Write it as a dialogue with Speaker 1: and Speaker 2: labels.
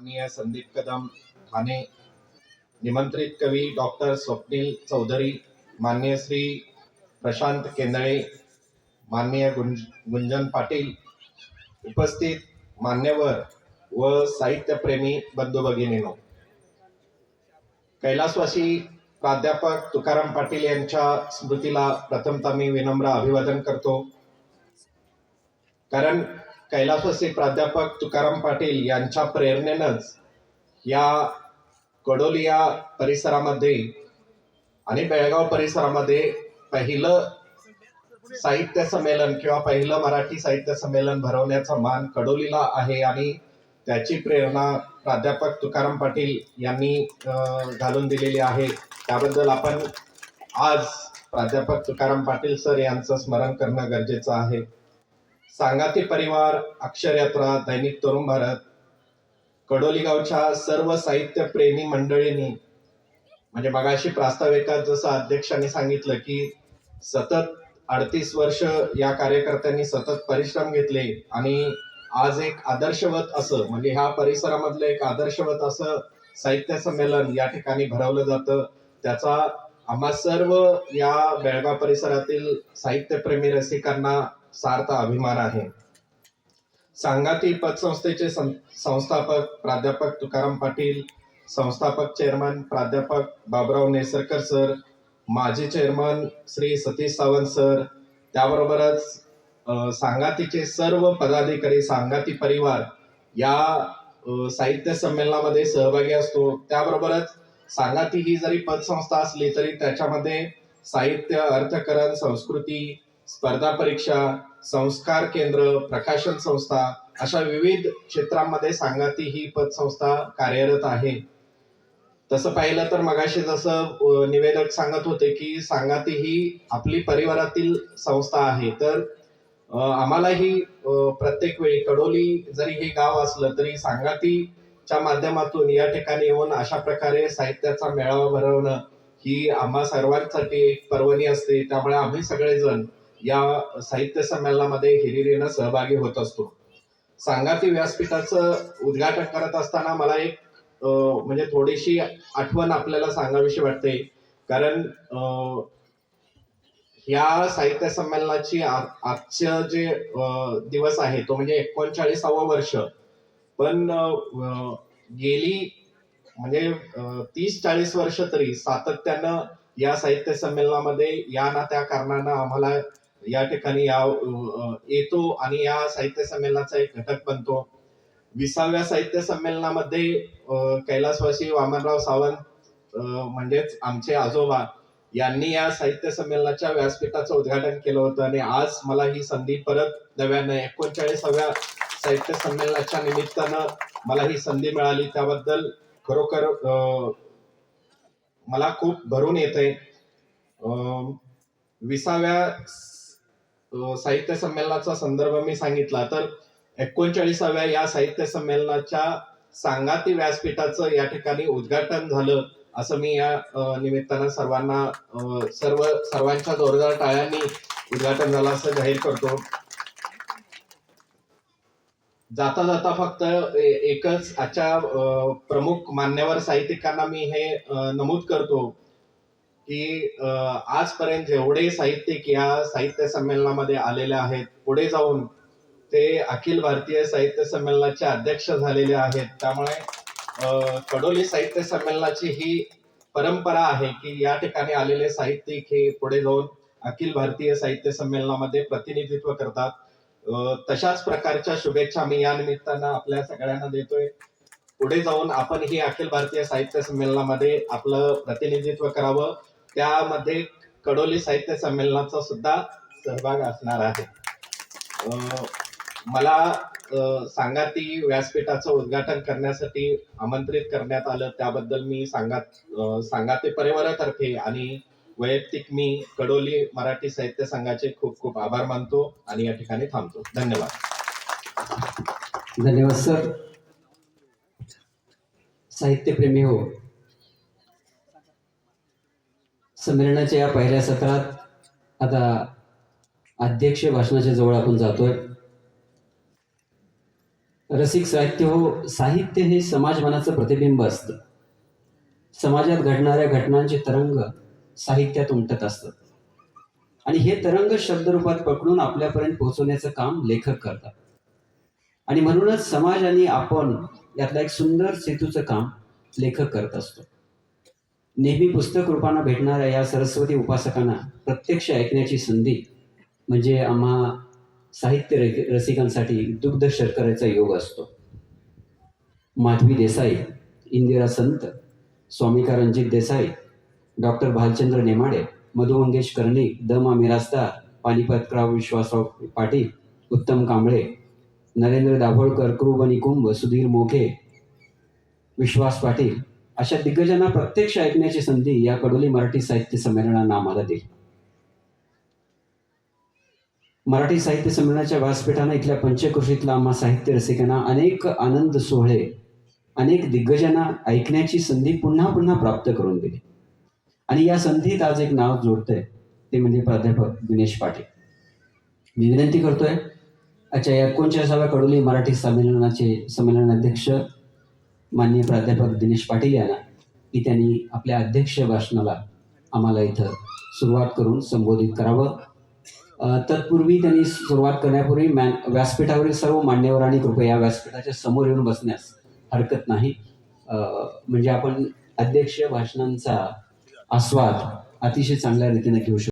Speaker 1: माननीय संदीप कदम ठाणे निमंत्रित कवी डॉक्टर स्वप्नील चौधरी माननीय श्री प्रशांत केंदळे माननीय गुंज गुंजन पाटील उपस्थित मान्यवर व साहित्यप्रेमी बंधू भगिनीनो. कैलासवासी प्राध्यापक तुकाराम पाटील यांच्या स्मृतीला प्रथमतः मी विनम्र अभिवादन करतो. कारण कैलासवासी प्राध्यापक तुकाराम पाटील यांच्या प्रेरणेनंच या कडोली या परिसरामध्ये आणि बेळगाव परिसरामध्ये पहिलं साहित्य संमेलन किंवा पहिलं मराठी साहित्य संमेलन भरवण्याचा मान कडोलीला आहे आणि त्याची प्रेरणा प्राध्यापक तुकाराम पाटील यांनी घालून दिलेली आहे. त्याबद्दल आपण आज प्राध्यापक तुकाराम पाटील सर यांचं स्मरण करणं गरजेचं आहे. सांगाती परिवार अक्षरयात्रा दैनिक तरुण भारत कडोली गावच्या सर्व साहित्य प्रेमी मंडळींनी म्हणजे मगाशी प्रास्ताविकात जसं अध्यक्षांनी सांगितलं की सतत अडतीस वर्ष या कार्यकर्त्यांनी सतत परिश्रम घेतले आणि आज एक आदर्शवत असं म्हणजे ह्या परिसरामधलं एक आदर्शवत असं साहित्य संमेलन या ठिकाणी भरवलं जातं. त्याचा आम्हा सर्व या बेळगाव परिसरातील साहित्यप्रेमी रसिकांना सार्थ अभिमान आहे. सांगाती पतसंस्थेचे सं- संस्थापक प्राध्यापक तुकाराम पाटील संस्थापक चेअरमन प्राध्यापक बाबराव नेसरकर सर माजी चेअरमन श्री सतीश सावंत सर त्याबरोबरच सांगातीचे सर्व पदाधिकारी सांगाती परिवार या साहित्य संमेलनामध्ये सहभागी असतो. त्याबरोबरच सांगाती ही जरी पतसंस्था असली तरी त्याच्यामध्ये साहित्य अर्थकरण संस्कृती स्पर्धा परीक्षा संस्कार केंद्र प्रकाशन संस्था अशा विविध क्षेत्रांमध्ये सांगाती ही पतसंस्था कार्यरत आहे. तसं पाहिलं तर मगाशी जसं निवेदक सांगत होते की सांगाती ही आपली परिवारातील संस्था आहे. तर आम्हालाही प्रत्येक वेळी कडोली जरी हे गाव असलं तरी सांगातीच्या माध्यमातून या ठिकाणी येऊन अशा प्रकारे साहित्याचा मेळावा भरवणं ही आम्हा सर्वांसाठी एक पर्वणी असते. त्यामुळे आम्ही सगळेजण या साहित्य संमेलनामध्ये हिरिरीनं सहभागी होत असतो. सांगाती व्यासपीठाचं उद्घाटन करत असताना मला एक म्हणजे थोडीशी आठवण आपल्याला सांगावीशी वाटते. कारण या साहित्य संमेलनाची आजचं जे दिवस आहे तो म्हणजे एकोणचाळीसावं वर्ष. पण गेली म्हणजे तीस चाळीस वर्ष तरी सातत्यानं या साहित्य संमेलनामध्ये या ना त्या कारणानं आम्हाला या ठिकाणी या येतो आणि या साहित्य संमेलनाचा एक घटक बनतो. विसाव्या साहित्य संमेलनामध्ये कैलासवासी वामनराव सावंत म्हणजेच आमचे आजोबा यांनी या साहित्य संमेलनाच्या व्यासपीठाचं उद्घाटन केलं होतं आणि आज मला ही संधी परत नव्यानं एकोणचाळीसाव्या साहित्य संमेलनाच्या निमित्तानं मला ही संधी मिळाली. त्याबद्दल खरोखर मला खूप भरून येते विसाव्या साहित्य संमेलनाचा संदर्भ मी सांगितला. तर एकोणचाळीसाव्या या साहित्य संमेलनाच्या सांगाती व्यासपीठाचं या ठिकाणी उद्घाटन झालं असं मी या निमित्तानं सर्वांना सर्व सर्वांच्या जोरदार टाळ्यांनी उद्घाटन झालं असं जाहीर करतो. जाता जाता फक्त एकच आजच्या प्रमुख मान्यवर साहित्यिकांना मी हे नमूद करतो. की आजपर्यंत जेवढे साहित्यिक या साहित्य संमेलनामध्ये आलेले आहेत पुढे जाऊन ते अखिल भारतीय साहित्य संमेलनाचे अध्यक्ष झालेले आहेत. त्यामुळे कडोली साहित्य संमेलनाची ही परंपरा आहे की या ठिकाणी आलेले साहित्यिक हे पुढे जाऊन अखिल भारतीय साहित्य संमेलनामध्ये प्रतिनिधित्व करतात. तशाच प्रकारच्या शुभेच्छा मी या निमित्तानं आपल्या सगळ्यांना देतोय. पुढे जाऊन आपण ही अखिल भारतीय साहित्य संमेलनामध्ये आपलं प्रतिनिधित्व करावं. त्यामध्ये कडोली साहित्य संमेलनाचा सुद्धा सहभाग असणार आहे. मला सांगाती व्यासपीठाचं उद्घाटन करण्यासाठी आमंत्रित करण्यात आलं. त्याबद्दल मी सांगात सांगाते परिवारातर्फे आणि वैयक्तिक मी कडोली मराठी साहित्य संघाचे खूप खूप आभार मानतो आणि या ठिकाणी थांबतो. धन्यवाद.
Speaker 2: धन्यवाद सर. साहित्यप्रेमी हो. संमेलनाच्या या पहिल्या सत्रात आता अध्यक्ष भाषणाच्या जवळ आपण जातोय. रसिक साहित्य हो साहित्य हे समाजमनाचं प्रतिबिंब असतं. समाजात घडणाऱ्या घटनांचे तरंग साहित्यात उमटत असतात. आणि हे तरंग शब्दरूपात पकडून आपल्यापर्यंत पोहोचवण्याचं काम लेखक करतात. आणि म्हणूनच समाज आणि आपण यातला एक सुंदर सेतूचं काम लेखक करत असतो. नेहमी पुस्तक रूपानं भेटणाऱ्या या सरस्वती उपासकांना प्रत्यक्ष ऐकण्याची संधी म्हणजे आम्हा साहित्य रसिकांसाठी दुग्ध शर्करेचा योग असतो. माधवी देसाई इंदिरा संत स्वामिका रणजित देसाई डॉक्टर भालचंद्र नेमाडे मधु मंगेश कर्णिक द मा मिरासदार पानिपतराव विश्वासराव पाटील उत्तम कांबळे नरेंद्र दाभोळकर क्रूब कुंभ सुधीर मोघे विश्वास पाटील अशा दिग्गजांना प्रत्यक्ष ऐकण्याची संधी या कडोली मराठी साहित्य संमेलनानं आम्हाला दिली. मराठी साहित्य संमेलनाच्या व्यासपीठानं इथल्या पंचकृषीतला आम्हा साहित्य रसिकांना अनेक आनंद सोहळे अनेक दिग्गजांना ऐकण्याची संधी पुन्हा पुन्हा प्राप्त करून दिली. आणि या संधीत आज एक नाव जोडतंय ते म्हणजे प्राध्यापक दिनेश पाटील. मी विनंती करतोय अच्छा एकोणचाळीसाव्या कडोली मराठी संमेलनाचे संमेलनाध्यक्ष माननीय प्राध्यापक दिनेश पाटील यांना की त्यांनी आपल्या अध्यक्ष भाषणाला आम्हाला इथं सुरुवात करून संबोधित करावं. तत्पूर्वी त्यांनी सुरुवात करण्यापूर्वी मॅन व्यासपीठावरील सर्व मान्यवर आणि कृपया व्यासपीठाच्या समोर येऊन बसण्यास हरकत नाही. म्हणजे आपण अध्यक्ष भाषणांचा आस्वाद अतिशय चांगल्या रीतीने घेऊ शकतो.